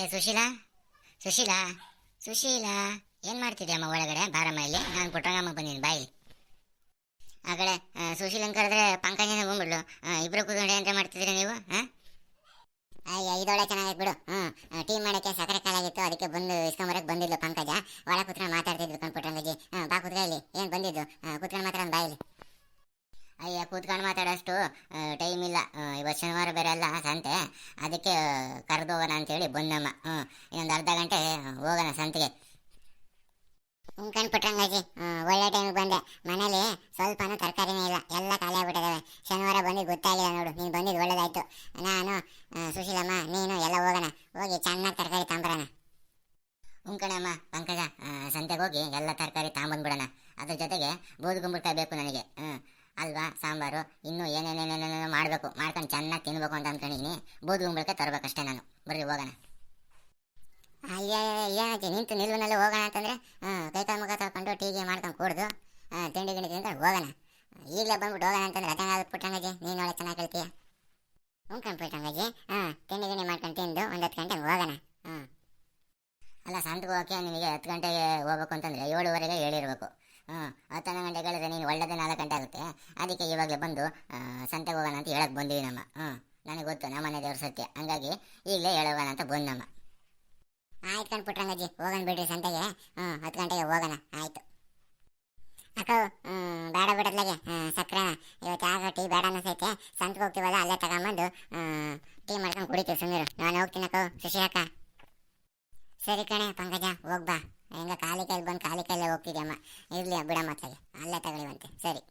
ಏ, ಸುಶೀಲಾ? ಸುಶೀಲಾ? ಸುಶೀಲಾ, ಏನು ಮಾಡ್ತಿದ್ಯಮ್ಮ ಒಳಗಡೆ? ಬಾರಮ್ಮ ಇಲ್ಲಿ. ನಾನು ಪುಟ್ಟಣ್ಣಮ್ಮ ಬಂದೀನಿ. ಬಾಯಿ ಆ ಕಡೆ ಸುಶೀಲ ಸುಶೀಲನ್ ಕರೆದ್ರೆ ಪಂಕಜನ ಬಂದ್ಬಿಡ್ಲು. ಇಬ್ರು ಕೂತ್ಕೊಂಡು ಎಂತ ಮಾಡ್ತಿದ್ರಿ ನೀವು? ಹಾಂ ಅಯ್ಯ, ಇದೊಳ್ಳೆ ಚೆನ್ನಾಗಿತ್ತು ಬಿಡು. ಹ್ಞೂ ಟೀಮ್ ಮಾಡೋಕ್ಕೆ ಸಕ್ಕರೆ ಕಾಲಾಗಿತ್ತು. ಅದಕ್ಕೆ ಬಂದು ಇಸ್ಕೊಂಬರಕ್ಕೆ ಬಂದಿದ್ಲು ಪಂಕಜ. ಒಳ ಕೂತ್ಕೊಂಡು ಮಾತಾಡ್ತಿದ್ವಿ ಕಂಪ್ಯೂಟರ್ನಾಗಿ ಹಾಂ ಬಾ ಕೂತ್ಕ ಇಲ್ಲಿ. ಏನು ಬಂದಿದ್ದು? ಕೂತ್ಕೊಂಡು ಮಾತಾಡೋಣ ಬಾಯಿಲಿ ಅಯ್ಯ, ಕೂತ್ಕೊಂಡು ಮಾತಾಡೋಷ್ಟು ಟೈಮ್ ಇಲ್ಲ. ಇವತ್ತು ಶನಿವಾರ ಬೇರೆ ಅಲ್ಲ, ಸಂತೆ. ಅದಕ್ಕೆ ಕರೆದು ಹೋಗೋಣ ಅಂತೇಳಿ ಬಂದಮ್ಮ. ಹ್ಞೂ ಇನ್ನೊಂದು ಅರ್ಧ ಗಂಟೆ ಹೋಗೋಣ ಸಂತೆಗೆ. ಕಣ್ಪುಟ್ರಂಗಾಜಿ ಒಳ್ಳೆ ಟೈಮಿಗೆ ಬಂದೆ ಮನೇಲಿ ಸ್ವಲ್ಪನೂ ತರಕಾರಿನೇ ಇಲ್ಲ ಎಲ್ಲ ಖಾಲಿ ಆಗ್ಬಿಟ್ಟಿದ್ದಾವೆ ಶನಿವಾರ ಬಂದಿದ್ದು ಗೊತ್ತಾಗಿಲ್ಲ ನೋಡು ನೀನು ಬಂದಿದ್ದು ಒಳ್ಳೇದಾಯ್ತು ನಾನು ಆ, ಸುಶೀಲಮ್ಮ ನೀನು ಎಲ್ಲ ಹೋಗೋಣ ಹೋಗಿ ಚೆನ್ನಾಗಿ ತರಕಾರಿ ತಾಂಬರೋಣ ಉಂಕಣಮ್ಮ ಪಂಕಜ ಆ, ಸಂತೆಗೆ ಹೋಗಿ ಎಲ್ಲ ತರಕಾರಿ ತಾಂಬಂದ್ಬಿಡೋಣ ಅದ್ರ ಜೊತೆಗೆ ಬೂದುಗುಂಬಳಕಾಯಿ ಬೇಕು ನನಗೆ ಹ್ಞೂ ಅಲ್ವಾ, ಸಾಂಬಾರು? ಇನ್ನೂ ಏನೇನೇನೇನೇನೋ ಮಾಡಬೇಕು. ಮಾಡ್ಕೊಂಡು ಚೆನ್ನಾಗಿ ತಿನ್ಬೇಕು ಅಂತ ಅಂದ್ಕೊಂಡಿನಿ ಬೂದುಗುಂಬಳಕಾಯಿ ತರಬೇಕಷ್ಟೇ ನಾನು. ಬರ್ರಿ, ಹೋಗೋಣ. ಅಯ್ಯ ಏನಾಯ್ತು? ನಿಂತು ನಿಲ್ವನಲ್ಲಿ ಹೋಗೋಣ ಅಂತಂದರೆ ಕೈಕಾಲು ಮುಖ ತೊಳ್ಕೊಂಡು ಟೀಗೆ ಮಾಡ್ಕೊಂಡು ಕುಡ್ದು ತಿಂಡಿ ಗಿಂಡಿ ತಿಂದ ಹೋಗೋಣ. ಈಗಲೇ ಬಂದ್ಬಿಟ್ಟು ಹೋಗೋಣ ಅಂತಂದ್ರೆ ಅದಂಗ ಪುಟ್ಟಂಗಜಿ ನೀನು ಒಳ್ಳೆ ಚೆನ್ನಾಗಿ ಹೇಳ್ತೀಯ ಉಂಕೊಂಡು ಪುಟ್ಟಂಗಜಿ ಹಾಂ ತಿಂಡಿ ಗಿಂಡಿ ಮಾಡ್ಕೊಂಡು ತಿಂದು ಒಂದು ಹತ್ತು ಗಂಟೆಗೆ ಹೋಗೋಣ. ಹಾಂ ಅಲ್ಲ ಸಂತಕ್ಕೆ ಹೋಗಕ್ಕೆ ನಿನಗೆ ಹತ್ತು ಗಂಟೆಗೆ ಹೋಗ್ಬೇಕು ಅಂತಂದರೆ ಏಳುವರೆಗೆ ಹೇಳಿರ್ಬೇಕು. ಹಾಂ ಹತ್ತು ಗಂಟೆ ಹೇಳಿದ್ರೆ ನೀನು ಒಳ್ಳೆದೇ ನಾಲ್ಕು ಗಂಟೆ ಆಗುತ್ತೆ. ಅದಕ್ಕೆ ಇವಾಗಲೇ ಬಂದು ಸಂತೆಗೆ ಹೋಗೋಣ ಅಂತ ಹೇಳಕ್ಕೆ ಬಂದೀವಿ ನಮ್ಮ. ಹ್ಞೂ ನನಗೆ ಗೊತ್ತು ನಮ್ಮನೆ ದೇವ್ರ ಸತ್ಯ. ಹಂಗಾಗಿ ಈಗಲೇ ಹೇಳೋಣ ಅಂತ ಬಂದಮ್ಮ ಆಯ್ತು ಕಣ್ಪುಟ್ರಂಗಜ್ಜಿ ಹೋಗೋಣ ಬಿಡ್ರಿ ಸಂತೆಗೆ. ಹ್ಞೂ ಹತ್ತು ಗಂಟೆಗೆ ಹೋಗೋಣ, ಆಯ್ತು. ಅಕ್ಕ ಬೇಡ ಬಿಡದ್ಲಾಗೆ ಸಕ್ಕರೆ, ಇವತ್ತು ಯಾಕೆ ಟೀ ಬೇಡ ಅನ್ನಿಸೈತೆ ಸಂತೆಗೆ ಹೋಗ್ತೀವಲ್ಲ, ಅಲ್ಲೇ ತಗೊಂಬಂದು ಟೀ ಮಾಡ್ಕೊಂಡು ಕುಡಿತೀವಿ ಸುಮ್ಮನೆ ನಾನು ಹೋಗ್ತೀನಕ್ಕ ಅಕ್ಕ ಸರಿ ಕಣೆ, ಪಂಕಜ ಹೋಗ್ಬಾ ಹೆಂಗ ಖಾಲಿ ಕೈಲಿ ಬಂದು ಖಾಲಿ ಕೈಲೇ ಹೋಗ್ತಿದ್ಯಮ್ಮ ಇರಲಿ ಬಿಡಮ್ಮ ಮತ್ತೆ ಅಲ್ಲೇ ತಗೊಳ್ಳಿವಂತೆ. ಸರಿ.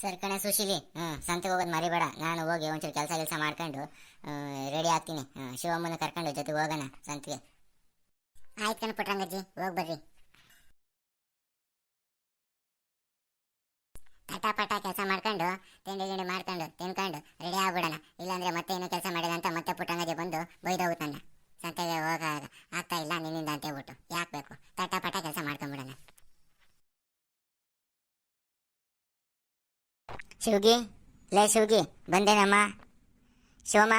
ಸರ್ ಕಣೆ ಸುಶೀಲಿ ಹ್ಞೂ ಸಂತೆಗೆ ಹೋಗೋದು ಮರಿಬೇಡ. ನಾನು ಹೋಗಿ ಒಂಚೂರು ಕೆಲಸ ಕೆಲಸ ಮಾಡ್ಕೊಂಡು ರೆಡಿ ಆಗ್ತೀನಿ. ಶಿವಮ್ಮನ ಕರ್ಕೊಂಡು ಜೊತೆಗೆ ಹೋಗೋಣ ಸಂತೆಗೆ. ಆಯ್ತು ಕಣ ಪುಟ್ರಂಗಜ್ಜಿ, ಹೋಗಿ ಬರ್ರಿ. ಪಟ ಪಟ ಕೆಲಸ ಮಾಡ್ಕೊಂಡು, ತಿಂಡಿ ಗಿಂಡಿ ಮಾಡ್ಕೊಂಡು, ತಿನ್ಕೊಂಡು ರೆಡಿ ಆಗ್ಬಿಡೋಣ. ಇಲ್ಲಾಂದ್ರೆ ಮತ್ತೆ ಇನ್ನೂ ಕೆಲಸ ಮಾಡಿದ ಅಂತ ಮತ್ತೆ ಪುಟ್ಟಂಗಜಿ ಬಂದು ಬೈದೋಗುತ್ತೆ ನನ್ನ ಸಂತೆಗೆ ಹೋಗಾಗ ಆಗ್ತಾ ಇಲ್ಲ ನಿನ್ನಿಂದ ಅಂತ ಹೇಳ್ಬಿಟ್ಟು. ಯಾಕೆ ಬೇಕು? ತಟ ಪಟ ಕೆಲಸ ಮಾಡ್ಕೊಂಡ್ಬಿಡೋಣ. ಶಿವಗಿ, ಲೇ ಶಿವಗಿ ಬಂದೇನಮ್ಮ ಶಿವಮ್ಮ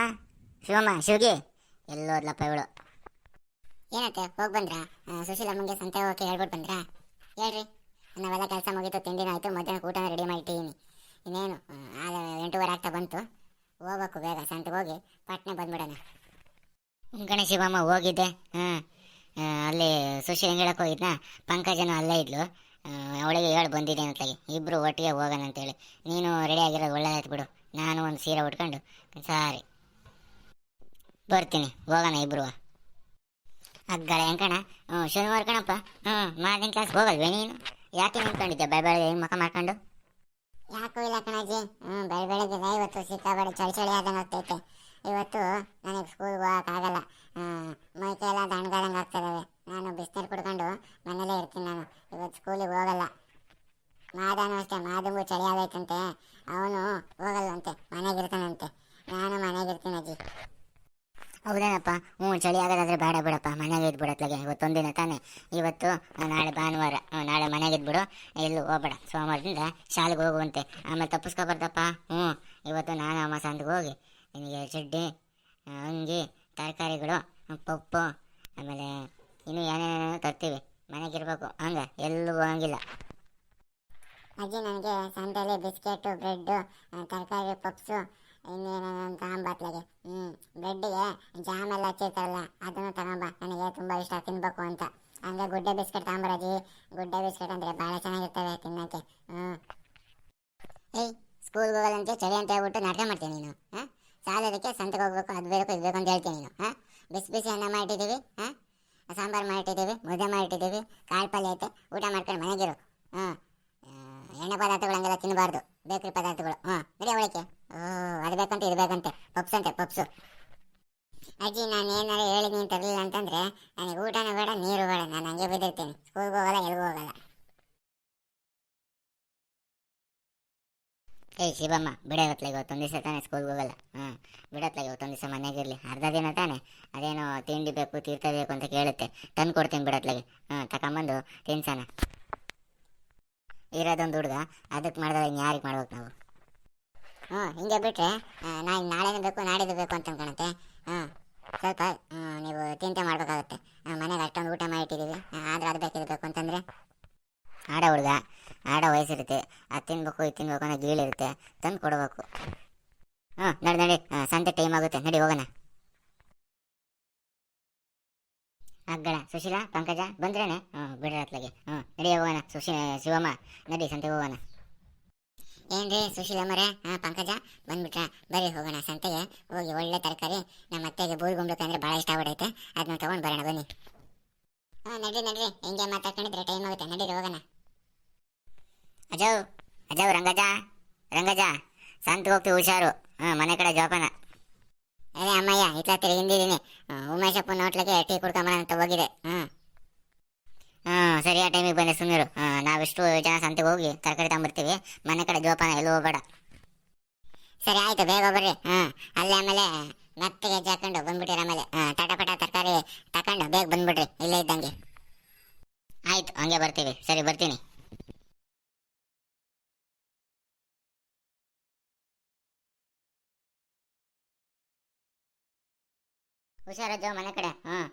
ಶಿವಮ್ಮ ಶಿವಗಿ. ಎಲ್ಲೋದ್ಲಪ್ಪ ಇವಳು? ಏನತ್ತೆ, ಹೋಗಿ ಬಂದ್ರ? ಸುಶೀಲಮ್ಮಂಗೆ ಸಂತೆ ಹೋಗಿ ಹೇಳ್ಬಿಟ್ಟು ಬಂದ್ರಾ? ಹೇಳ್ರಿ. ನಾವೆಲ್ಲ ಕೆಲಸ ಮುಗಿತು ತಿಂಡಿನ ಆಯಿತು, ಮಧ್ಯಾಹ್ನ ಊಟ ರೆಡಿ ಮಾಡಿಟ್ಟಿದ್ದೀನಿ ಇನ್ನೇನು ಆಗ ಎಂಟೂವರೆ ಆಗ್ತಾ ಬಂತು. ಹೋಗ್ಬೇಕು ಬೇಗ ಸಂತೆ ಹೋಗಿ, ಪಟ್ನೆ ಬಂದ್ಬಿಡೋಣ. ಗಣೇಶ ಶಿವಮ್ಮ ಹೋಗಿದ್ದೆ, ಹಾಂ ಅಲ್ಲಿ ಸುಶೀಲ್ ಹೇಳಕ್ಕೆ ಹೋಗಿದ್ನ, ಪಂಕಜನು ಅಲ್ಲೇ ಇದ್ಲು. ಅವಳಿಗೆ ಹೇಳಿ, ಬಂದಿದ್ದೆ ಹೇಳಿ. ಇಬ್ಬರು ಒಟ್ಟಿಗೆ ಹೋಗೋಣ ಅಂತೇಳಿ ನೀನು ರೆಡಿ ಆಗಿರೋದು ಒಳ್ಳೇದಾಯ್ತು ಬಿಡು. ನಾನು ಒಂದು ಸೀರೆ ಉಟ್ಕೊಂಡು, ಸಾರಿ. ಬರ್ತೀನಿ, ಹೋಗೋಣ ಇಬ್ರು. ಅಗ್ಗಳ ಹೆಂಕಣ ಹ್ಞೂ ಶನಿವಾರ ಕಣಪ್ಪ. ಹ್ಞೂ ಮಾರ್ನಿಂಗ್ ಕ್ಲಾಸ್ ಹೋಗಲ್ವೇ ನೀನು? ಯಾಕೆ ನಿಂತ್ಕೊಂಡಿದ್ದೆ ಬೆಳೆ ಬೆಳಗ್ಗೆ ಹೆಂಗೆ ಮುಖ ಮಾಡ್ಕೊಂಡು? ಯಾಕೂ ಇಲ್ಲ ಕಣಜ್ಜಿ. ಹ್ಞೂ ಬೈ ಬೆಳಗ್ಗೆ ಇವತ್ತು ಸಿಕ್ಕಾಬೇಡ ಚಳಿ ಚಳಿ ಆದಂಗೆ ಆಗ್ತೈತೆ. ಇವತ್ತು ನನಗೆ ಸ್ಕೂಲ್ಗೆ ಹೋಗೋಕ್ಕಾಗಲ್ಲ ಮೈ ಎಲ್ಲ ದಣ್ಗಾದಂಗೆ ಆಗ್ತಿದ್ದಾವೆ ನಾನು ಬಿಸಿನೀರು ಕುಡ್ಕೊಂಡು ಮನೇಲೇ ಇರ್ತೀನಿ ನಾನು. ಇವತ್ತು ಸ್ಕೂಲಿಗೆ ಹೋಗಲ್ಲ. ಮಾದನು ಅಷ್ಟೇ ಮಾದಂಗೂ ಚಳಿ ಆಗೈತಂತೆ. ಅವನು ಹೋಗಲ್ವಂತೆ ಮನೆಗಿರ್ತಾನಂತೆ ನಾನು ಮನೆಗಿರ್ತೀನಿ ಅಜ್ಜಿ. ಹೌದೇನಪ್ಪ? ಹ್ಞೂ, ಚಳಿ ಆಗೋದಾದ್ರೆ ಬೇಡ ಬಿಡಪ್ಪ. ಮನೆಗೆ ಇದ್ಬಿಡತ್ಲಾಗೆ ಇವತ್ತೊಂದಿನ ತಾನೆ. ಇವತ್ತು ನಾಳೆ ಭಾನುವಾರ ನಾಳೆ ಮನೆಗೆ ಇದ್ಬಿಡು. ಎಲ್ಲೂ ಹೋಗ್ಬೇಡ. ಸೋಮವಾರದಿಂದ ಶಾಲೆಗೆ ಹೋಗುವಂತೆ. ಆಮೇಲೆ ತಪ್ಪಿಸ್ಕೊಬಾರ್ದಪ್ಪ. ಹ್ಞೂ, ಇವತ್ತು ನಾನು ಅಮ್ಮ ಸಂದಿಗೆ ಹೋಗಿ ನಿನಗೆ ಚಡ್ಡಿ ಅಂಗಿ, ತರಕಾರಿಗಳು ಪಪ್ಪು, ಆಮೇಲೆ ಇನ್ನೂ ಏನೇನೇನೋ ತರ್ತೀವಿ. ಮನೆಗೆ ಇರಬೇಕು. ಹಂಗೆ? ಎಲ್ಲೂ ಹೋಗಂಗಿಲ್ಲ. ಅಜ್ಜಿ, ನನಗೆ ಸಂತೆಯಲ್ಲಿ ಬಿಸ್ಕೆಟು, ಬ್ರೆಡ್ಡು ತರಕಾರಿ, ಪಪ್ಸು ಇನ್ನೇನೇನೋ ತಗೊಂಬತ್ಲಾಗೆ ಹ್ಞೂ ಬ್ರೆಡ್ಡಿಗೆ ಜಾಮ್ ಎಲ್ಲ ಹಚ್ಚಿರ್ತಾರಲ್ಲ, ಅದನ್ನು ತಗೊಂಬ ನನಗೆ ತುಂಬ ಇಷ್ಟ, ತಿನ್ಬೇಕು ಅಂತ. ಹಂಗೆ ಗುಡ್ಡೆ ಬಿಸ್ಕೆಟ್ ತಗೊಂಬರಜ್ಜಿ ಗುಡ್ಡೆ ಬಿಸ್ಕೆಟ್ ಅಂದರೆ ಭಾಳ ಚೆನ್ನಾಗಿರ್ತವೆ ತಿನ್ನೋಕ್ಕೆ. ಹ್ಞೂ ಏಯ್ ಸ್ಕೂಲ್ಗೆ ಹೋಗೋದಂತೆ ಚಳಿ ಅಂತ ಹೇಳ್ಬಿಟ್ಟು ನಾಟಕ ಮಾಡ್ತೀನಿ ನೀನು? ಹಾಂ? ಸಾಲದಕ್ಕೆ ಸಂತೆಗೆ ಹೋಗ್ಬೇಕು, ಅದು ಬೇಕು ಇದು ಬೇಕು ಅಂತ ಹೇಳ್ತೀನಿ ನೀನು? ಹಾಂ? ಬಿಸಿ ಬಿಸಿ ಅನ್ನ ಮಾಡಿಟ್ಟಿದ್ದೀವಿ, ಹಾಂ? ಸಾಂಬಾರು ಮಾಡಿಟ್ಟಿದ್ದೀವಿ, ಮುದ್ದೆ ಮಾಡಿಟ್ಟಿದ್ದೀವಿ, ಕಾಳು ಪಲ್ಯ ಐತೆ, ಊಟ ಮಾಡ್ಕೊಂಡು ಮನೆಗಿರು ಹಾಂ. ಎಣ್ಣೆ ಪದಾರ್ಥಗಳು ಹಂಗೆಲ್ಲ ತಿನ್ನಬಾರ್ದು ಬೇಕರಿ ಪದಾರ್ಥಗಳು. ಹಾಂ ನಡಿ ಅವಳಿಕೆ ಅದು ಬೇಕಂತೆ, ಇದು ಬೇಕಂತೆ. ಪಪ್ಸ್ ಅಂತೆ, ಪಪ್ಸು. ಅಜ್ಜಿ, ನಾನು ಏನಾದ್ರೂ ಹೇಳಿ ನೀನು ತರಲಿಲ್ಲ ಅಂತಂದ್ರೆ ನನಗೆ ಊಟನೂ ಬೇಡ, ನೀರು ಬೇಡ, ನಾನು ಹಂಗೆ ಬಿದ್ದಿರ್ತೀನಿ. ಸ್ಕೂಲ್ಗೆ ಹೋಗಲ್ಲ, ಎಲ್ಗೂ ಹೋಗಲ್ಲ. ಏಯ್, ಶಿವಮ್ಮ ಬಿಡೋತ್ಲ ಇವತ್ತೊಂದು ದಿವಸ ತಾನೇ ಸ್ಕೂಲ್ಗೆ ಹೋಗಲ್ಲ. ಹಾಂ ಬಿಡತ್ಲ ಇವತ್ತೊಂದು ದಿವಸ ಮನೆಗಿರಲಿ ಅರ್ಧ ದಿನ ತಾನೇ. ಅದೇನೋ ತಿಂಡಿ ಬೇಕು, ತೀರ್ಥ ಬೇಕು ಅಂತ ಕೇಳುತ್ತೆ. ತಂದು ಕೊಡ್ತೀನಿ ಬಿಡತ್ಲಾಗೆ ಹಾಂ ತಗೊಂಬಂದು ತಿನ್ಸೋಣ. ಇರೋದೊಂದು ಹುಡುಗ, ಅದಕ್ಕೆ ಇನ್ನು ಯಾರಿಗೆ ಮಾಡ್ಬೇಕು ನಾವು? ಹ್ಞೂ, ಹಿಂಗೆ ಬಿಟ್ಟರೆ ನಾನು ನಾಳೆನೇ ಬೇಕು, ನಾಡಿದ್ದು ಬೇಕು ಅಂತ ಅನ್ಕೊಳತ್ತೆ ಹಾಂ ಸ್ವಲ್ಪ ನೀವು ಚಿಂತೆ ಮಾಡಬೇಕಾಗುತ್ತೆ. ಮನೆಗೆ ಅಷ್ಟೊಂದು ಊಟ ಮಾಡಿಟ್ಟಿದ್ದೀವಿ ಆದರೆ ಅದು ಬೇಕಿದು ಬೇಕು ಅಂತಂದರೆ, ಆಡ ಹುಡುಗ, ಆಡ ವಯಸ್ಸಿರುತ್ತೆ. ಅದು ತಿನ್ಬೇಕು, ಇದು ತಿನ್ಬೇಕು ಅನ್ನೋ ಗೀಳಿರುತ್ತೆ ತಂದು ಕೊಡಬೇಕು. ಹಾಂ ನಡಿ ನಡಿ ಸಂತೆ ಟೈಮ್ ಆಗುತ್ತೆ. ನಡಿ, ಹೋಗೋಣ. ಅಗ್ಗಳ ಸುಶೀಲಾ, ಪಂಕಜ, ಬಂದ್ರೇನೆ? ಹ್ಞೂ, ಬಿಡ್ರಿ ಅತ್ಲಾಗೆ. ಹ್ಞೂ, ನಡಿ, ಹೋಗೋಣ. ಸುಶಿ, ಶಿವಮ್ಮ, ನಡಿ ಸಂತೆ ಹೋಗೋಣ. ಏನ್ರಿ ಸುಶೀಲಮ್ಮರೇ ಹಾಂ, ಪಂಕಜ, ಬಂದ್ಬಿಟ್ರ. ಬರ್ರಿ, ಹೋಗೋಣ. ಸಂತೆಗೆ ಹೋಗಿ ಒಳ್ಳೆ ತರಕಾರಿ, ನಮ್ಮ ಅತ್ತೆಗೆ ಬೂರಿ ಅಂದ್ರೆ ಭಾಳ ಇಷ್ಟ ಆಗ್ಬಿಡೈತೆ. ಅದನ್ನ ತೊಗೊಂಡು ಬರೋಣ, ಬನ್ನಿ. ಹಾಂ, ನಡ್ರಿ ನಡ್ರಿ. ಹಿಂಗೆ ಮಾತಾಡ್ಕೊಂಡಿದ್ರೆ ಟೈಮ್ ಆಗುತ್ತೆ. ನಡೀರಿ, ಹೋಗೋಣ. ಅಜವ್ ಅಜವ್, ರಂಗಜ ರಂಗಜ. ಸಂತಿಗೆ ಹೋಗ್ತೀವಿ ಹುಷಾರು. ಹಾಂ, ಮನೆ ಕಡೆ ಜೋಪಾನ. ಅದೇ ಅಮ್ಮಯ್ಯ ಇತ್ಲ ತಿರುಗಿ ಹಿಂದಿದ್ದೀನಿ ಉಮೇಶಪ್ಪನ ಹೋಟ್ಲಿಗೆ ಟೀ ಕುಡ್ಕೊಂಬ ಅಂತ ಹೋಗಿದೆ ಹ್ಞೂ ಹಾಂ ಸರಿ, ಆ ಟೈಮಿಗೆ ಬಂದೆ ಸುಮ್ಮನಿರು ನಾವಿಷ್ಟು ಜನ ಸಂತೆಗೆ ಹೋಗಿ ತರಕಾರಿ ತಗೊಂಬರ್ತೀವಿ. ಮನೆ ಕಡೆ ಜೋಪಾನ, ಎಲ್ಲ ಹೋಗಬೇಡ. ಸರಿ, ಆಯ್ತು, ಬೇಗ ಬರ್ರಿ. ಹಾಂ ಅಲ್ಲಿ ಆಮೇಲೆ ಮತ್ತೆ ಹೆಜ್ಜೆ ಹಾಕೊಂಡು ಬಂದ್ಬಿಟ್ಟಿರಿ ಆಮೇಲೆ. ಟಟ ಪಟ ತರಕಾರಿ ತಕೊಂಡು ಬೇಗ ಬಂದ್ಬಿಡ್ರಿ, ಇಲ್ಲೇ ಇದ್ದಂಗೆ. ಆಯ್ತು, ಹಂಗೆ ಬರ್ತೀವಿ. ಸರಿ, ಬರ್ತೀನಿ. ಹುಷಾರಜ್ಜು ಮನೆ ಕಡೆ? ಹಾಂ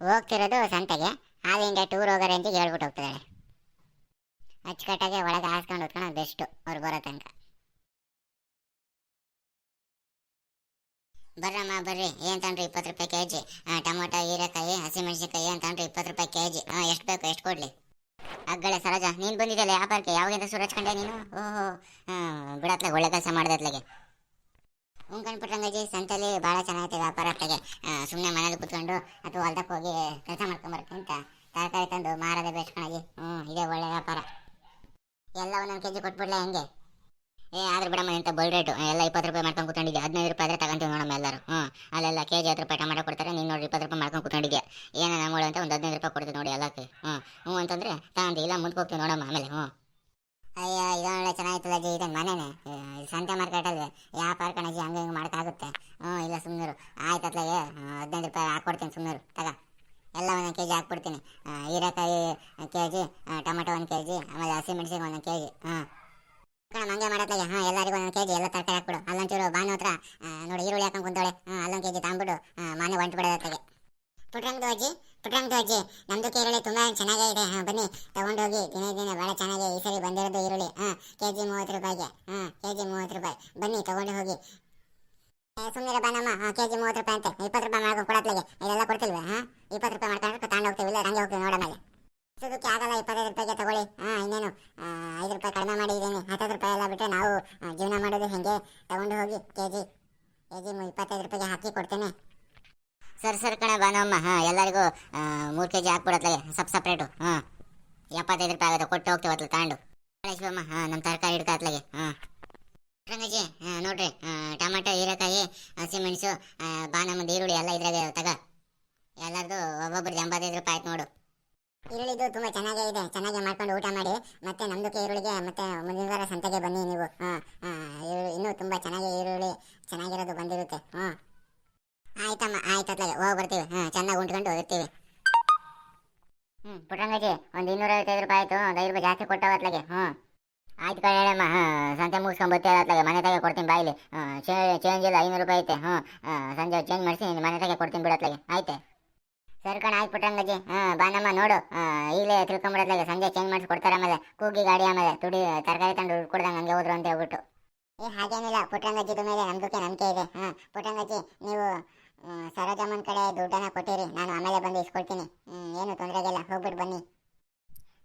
ಹೋಗ್ತಿರೋದು ಸಂತೆಗೆ. ಹಾಲಿಂದ ಟೂರ್ ಹೋಗೋರೆ ಅಂತ ಹೇಳ್ಬಿಟ್ಟು ಹೋಗ್ತಿದ್ದಾಳೆ ಅಚ್ಚುಕಟ್ಟಾಗೆ ಒಳಗೆ ಹಾಸ್ಕೊಂಡು ಹೊತ್ಕೊಳ್ಳೋದು ಬೆಸ್ಟು ಅವ್ರು ಬರೋ ತನಕ. ಬರ್ರಮ್ಮ, ಬರ್ರಿ. ಏನು ತಗೊಂಡ್ರಿ ಇಪ್ಪತ್ತು ರೂಪಾಯಿ ಕೆ ಜಿ ಟೊಮೊಟೊ, ಹೀರೆಕಾಯಿ ಹಸಿಮೆಣಸಿನಕಾಯಿ ಏನು ತಂದ್ರಿ ಇಪ್ಪತ್ತು ರೂಪಾಯಿ ಕೆ ಜಿ ಹಾಂ ಎಷ್ಟು ಬೇಕು, ಎಷ್ಟು ಕೊಡಲಿ? ಅಗ್ಗಳೆ ಸರೋಜ, ನೀನು ಬಂದಿದ್ದಲ್ಲ ವ್ಯಾಪಾರಕ್ಕೆ ಯಾವಾಗಿಂದ ಶುರು ಹಚ್ಕೊಂಡೆ ನೀನು? ಓಹೋ. ಬಿಡತ್ಲಾಗ ಒಳ್ಳೆ ಕೆಲಸ ಮಾಡ್ದತ್ಲಾಗೆ ಹ್ಞೂ ಕಣ್ಬಿಟ್ರಂಗಜ್ಜಿ ಸಂತೆಲಿ ಭಾಳ ಚೆನ್ನಾಗೈತೆ ವ್ಯಾಪಾರ ಅತ್ತಾಗೆ ಸುಮ್ಮನೆ ಮನೇಲಿ ಕುತ್ಕೊಂಡು ಅಥವಾ ಹೊಲ್ದಕ್ಕೆ ಹೋಗಿ ಕೆಲಸ ಮಾಡ್ಕೊಂಬರ್ಕಿಂತ ತರಕಾರಿ ತಂದು ಮಾರದೆ ಬೇಸ್ಕೊಳಗಿ ಹ್ಞೂ ಒಳ್ಳೆ ವ್ಯಾಪಾರ. ಎಲ್ಲ ಒಂದೊಂದು ಕೆ ಜಿ ಕೊಟ್ಬಿಡ್ಲೆ ಹೆಂಗೆ? ಏ, ಆದ್ರೆ ಬಿಡಮ್ಮ ಇಂಥ ಬಲ್ ರೇಟು ಎಲ್ಲ ಇಪ್ಪತ್ತು ರೂಪಾಯಿ ಮಾಡ್ಕೊಂಡು ಕೂತ್ಕೊಂಡಿದ್ದೆ ಹದಿನೈದು ರೂಪಾಯಿ ಆದರೆ ತಗೊಂತೀವಿ ನೋಡಮ್ಮ ಎಲ್ಲರೂ. ಹ್ಞೂ ಅಲ್ಲೆಲ್ಲ ಕೆ ಜಿ ಹತ್ತು ರೂಪಾಯಿ ಟಮಾಟೋ ಕೊಡ್ತಾರೆ, ನೀನು ನೋಡಿ ಇಪ್ಪತ್ತು ರೂಪಾಯಿ ಮಾಡ್ಕೊಂಡು ಕೂತ್ಕೊಂಡಿದ್ದೆ ಏನೋ ನಮ್ಮ ಅಂತ ಒಂದು ಹದಿನೈದು ರೂಪಾಯಿ ಕೊಡ್ತೀವಿ ನೋಡಿ ಎಲ್ಲಕ್ಕೆ. ಹ್ಞೂ ಹ್ಞೂ ಅಂತಂದರೆ ತಗೊಂಡು ಇಲ್ಲ ಮುಂದೆ ಹೋಗ್ತೀವಿ ನೋಡಮ್ಮ ಆಮೇಲೆ. ಹ್ಞೂ ಅಯ್ಯ ಇದೊಳ್ಳೆ ಚೆನ್ನಾಗಿತ್ತಲ್ಲ ಅಜ್ಜಿ ಇದೆ ಮನೆನೇ. ಇದು ಸಂತೆ ಮಾರ್ಕೆಟಲ್ಲಿ ವ್ಯಾಪಾರ ಕಣಜ್ಜಿ ಹಂಗೆ ಹಿಂಗೆ ಮಾಡೋಕ್ಕಾಗುತ್ತೆ ಹ್ಞೂ, ಇಲ್ಲ ಸುಮ್ಮನೆ ಆಯ್ತು ಅತ್ಲಾಗೆ ಹದಿನೈದು ರೂಪಾಯಿ ಹಾಕ್ಕೊಡ್ತೀನಿ ಸುಮ್ಮನೆ ತಗ. ಎಲ್ಲ ಒಂದೊಂದು ಕೆ ಜಿ ಹಾಕ್ಬಿಡ್ತೀನಿ. ಹೀರೆಕಾಯಿ ಕೆ ಜಿ ಟೊಮೆಟೊ ಒಂದು ಕೆ ಜಿ ಆಮೇಲೆ ಹಸಿಮೆಣ್ಸಿಗೆ ಒಂದೊಂದು ಕೆ ಜಿ ಹಾಂ ಕಣ ಹಂಗೆ ಮಾಡತ್ಲಾಗೆ ಹಾಂ ಎಲ್ಲರಿಗೂ ಒಂದೊಂದು ಕೆ ಜಿ ಎಲ್ಲ ತರಕಾರಿ ಹಾಕ್ಬಿಡು. ಅಲ್ಲೊಂಚೂರು ಬಾನು ಹತ್ರ ನೋಡಿ ಈರುಳ್ಳಿ ಹಾಕೊಂಡು ಕುಂತೋಳೆ ಹಾಂ ಅಲ್ಲೊಂದು ಕೆ ಜಿ ತಗೊಂಬಿಡು ಮನೆ ಹೊಂಟು ಪುಟ್ರಂಗ್ದು ಪುಟ್ರಂಗದು ಅಜ್ಜಿ? ಪುಟ್ರಂಗದು ಅಜ್ಜಿ, ನಮ್ದು ಈರುಳ್ಳಿ ತುಂಬ ಚೆನ್ನಾಗೇ ಇದೆ. ಹಾಂ, ಬನ್ನಿ, ತಗೊಂಡೋಗಿ ದಿನ ದಿನ ಭಾಳ ಚೆನ್ನಾಗಿ ಈ ಸರಿ ಬಂದಿರೋದು ಈರುಳ್ಳಿ. ಹಾಂ ಕೆ ಜಿ ಮೂವತ್ತು ರೂಪಾಯಿಗೆ. ಹಾಂ ಕೆ ಜಿ ಮೂವತ್ತು ರೂಪಾಯಿ. ಬನ್ನಿ, ತಗೊಂಡು ಹೋಗಿ. ಸುಮ್ಮನೆ ಬಾನಮ್ಮ ಹಾ ಕೆ ಜಿ ಮೂವತ್ತು ರೂಪಾಯಿ ಅಂತೆ. ಇಪ್ಪತ್ತು ರೂಪಾಯಿ ಮಾಡ್ಕೊಂಡು ಕೊಡತ್ಲಾಗೆ. ಇದೆಲ್ಲ ಕೊಡ್ತಿಲ್ವ? ಹಾಂ, ಇಪ್ಪತ್ತು ರೂಪಾಯಿ ಮಾಡ್ಕೊಂಡು ತಗೊಂಡು ಹೋಗ್ತೀವಿ. ಇಲ್ಲ ಹಂಗೆ ಹೋಗ್ತೀವಿ ನೋಡ ಮೇಲೆ ಆಗಲ್ಲ, ಇಪ್ಪತ್ತೈದು ರೂಪಾಯಿಗೆ ತಗೊಳ್ಳಿ. ಹಾಂ, ಇನ್ನೇನು ಐದು ರೂಪಾಯಿ ಕಡಿಮೆ ಮಾಡಿದ್ದೀನಿ ಹತ್ತತ್ತು ರೂಪಾಯಿ ಎಲ್ಲ ಬಿಟ್ಟರೆ ನಾವು ಜೀವನ ಮಾಡೋದು ಹೇಗೆ? ತಗೊಂಡು ಹೋಗಿ ಕೆ ಜಿ ಕೆ ಜಿ ಇಪ್ಪತ್ತೈದು ರೂಪಾಯಿಗೆ ಹಾಕಿ ಕೊಡ್ತೇನೆ. ಸರಿ, ಸರ್ ಕಣೆ ಬಾನಮ್ಮ ಹಾಂ, ಎಲ್ಲರಿಗೂ ಮೂರು ಕೆ ಜಿ ಹಾಕ್ಬಿಡತ್ಲಾಗೆ ಸಪ್ ಸಪ್ರೇಟು ಹಾಂ. ಎಪ್ಪತ್ತೈದು ರೂಪಾಯಿ ಆಗುತ್ತೆ. ಕೊಟ್ಟು ಹೋಗ್ತೀವಿ ಅತ್ಲ ತಗೊಂಡು ಶಿವಮ್ಮ ಹಾಂ ನಮ್ಮ ತರಕಾರಿ ಹಿಡ್ಕತ್ಲಾಗೆ ಹಾಂ. ರಂಗಜ್ಜಿ, ಹಾಂ, ನೋಡ್ರಿ ಹಾಂ ಟೊಮೆಟೊ, ಹೀರೆಕಾಯಿ ಹಸಿಮೆಣಸು ಬಾನಮ್ಮದ ಈರುಳ್ಳಿ ಎಲ್ಲ ಇದ್ರಾಗೆ ತಗ. ಎಲ್ಲರದು ಒಬ್ಬೊಬ್ರದ್ದು ಎಂಬತ್ತೈದು ರೂಪಾಯಿ ಆಯ್ತು ನೋಡು. ಈರುಳ್ಳಿದು ತುಂಬ ಚೆನ್ನಾಗೇ ಇದೆ. ಚೆನ್ನಾಗಿ ಮಾಡ್ಕೊಂಡು ಊಟ ಮಾಡಿ. ಮತ್ತೆ ನಮ್ದಕ್ಕೆ ಈರುಳ್ಳಿಗೆ, ಮತ್ತೆ ಮುಂದಿನ ವಾರ ಸಂತೆಗೆ ಬನ್ನಿ ನೀವು. ಹಾಂ ಈರುಳ್ಳಿ, ಇನ್ನೂ ತುಂಬ ಚೆನ್ನಾಗಿ ಈರುಳ್ಳಿ ಚೆನ್ನಾಗಿರೋದು ಬಂದಿರುತ್ತೆ. ಹ್ಞೂ ಆಯ್ತಮ್ಮ ಆಯ್ತತ್ಲಾಗೆ ಹೋಗಿ ಬರ್ತೀವಿ. ಹ್ಞೂ ಚೆನ್ನಾಗಿ ಉಂಟ್ಕೊಂಡು ಹೋಗಿರ್ತೀವಿ. ಹ್ಞೂ ಪುಟ್ಟಂಗಜ್ಜಿ, ಒಂದು ಇನ್ನೂರೈವತ್ತೈದು ರೂಪಾಯಿ ಆಯಿತು. ಒಂದು ಐದು ರೂಪಾಯಿ ಜಾಸ್ತಿ ಕೊಟ್ಟವತ್ಲಾಗೆ ಹ್ಞೂ ಆಯ್ತು ಕಳೆಯಮ್ಮ ಹಾಂ ಸಂತೆ ಮುಗಿಸ್ಕೊಂಡು ಬರ್ತೀವಿ ಅತ್ಲಾಗೆ ಮನೆ ತೆಗೆ ಕೊಡ್ತೀನಿ ಬಾಯಿಲಿ. ಹಾಂ ಚೇಂಜ್ ಇಲ್ಲ ಐನೂರು ರೂಪಾಯಿ ಐತೆ. ಹ್ಞೂ ಸಂಜೆ ಚೇಂಜ್ ಮಾಡಿಸಿ ಮನೆ ತೆಗೆ ಕೊಡ್ತೀನಿ ಬಿಡತ್ಲಾಗೆ ಆಯ್ತೆ? ಸರಿ ಕಣ, ಆಯ್ತು ಪುಟ್ಟಂಗಜ್ಜಿ. ಹಾಂ ಬಾನಮ್ಮ ನೋಡು. ಈಗಲೇ ತಿಳ್ಕೊಂಬಿಡತ್ಲಾಗೆ ಸಂಜೆ ಚೇಂಜ್ ಮಾಡಿಸಿ ಕೊಡ್ತಾರೆ ಆಮೇಲೆ. ಕೂಗಿ ಗಾಡಿ ಆಮೇಲೆ ತುಡಿ, ತರಕಾರಿ ತಂದು ಕೊಡ್ದಂಗೆ ಹಂಗೆ ಹೋದ್ರು ಅಂತ ಹೇಳ್ಬಿಟ್ಟು. ಏ, ಹಾಗೇನಿಲ್ಲ. ಪುಟ್ಟಂಗಜ್ಜಿದ ಮೇಲೆ ನಂಬಿಕೆ ನಂಬಿಕೆ ಇದೆ. ಹಾಂ ಪುಟ್ಟಂಗಜ್ಜಿ, ನೀವು ಸರೋಜಮ್ಮನ ಕಡೆ ದುಡ್ಡನ್ನ ಕೊಟ್ಟಿರಿ, ನಾನು ಆಮೇಲೆ ಬಂದು ಇಸ್ಕೊಳ್ತೀನಿ. ಏನು ತೊಂದರೆಗಿಲ್ಲ ಹೋಗ್ಬಿಟ್ಟು ಬನ್ನಿ.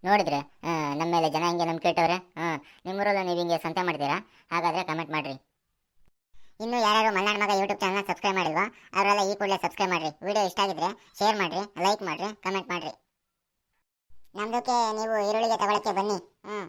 ನೋಡಿದ್ರೆ ನಮ್ಮ ಮೇಲೆ ಜನ ಹಿಂಗೆ ನಂಬಿಕೆ ಇಟ್ಟವ್ರೆ ಹಾಂ ನಿಮ್ಮೂರಲ್ಲೂ ನೀವು ಹಿಂಗೆ ಸಂತೆ ಮಾಡ್ತೀರಾ? ಹಾಗಾದರೆ ಕಮೆಂಟ್ ಮಾಡಿರಿ. ಇನ್ನು ಯಾರು ಮಲ್ನಾಡ್ ಮಗ ಯೂಟ್ಯೂಬ್ ಚಾನೆಲ್ ಸಬ್ಸ್ಕ್ರೈಬ್ ಮಾಡಿಲ್ವಾ? ಅವರೆಲ್ಲ ಈ ಕೂಡಲೇ ಸಬ್ಸ್ಕ್ರೈಬ್ ಮಾಡಿರಿ. ವಿಡಿಯೋ ಇಷ್ಟ ಆಗಿದ್ರೆ ಶೇರ್ ಮಾಡಿರಿ ಲೈಕ್ ಮಾಡಿರಿ ಕಮೆಂಟ್ ಮಾಡಿರಿ. ನಮ್ಮದಕ್ಕೆ ನೀವು ಈರುಳ್ಳಿಗೆ ತಗೊಳಕ್ಕೆ ಬನ್ನಿ. ಹ್ಞೂ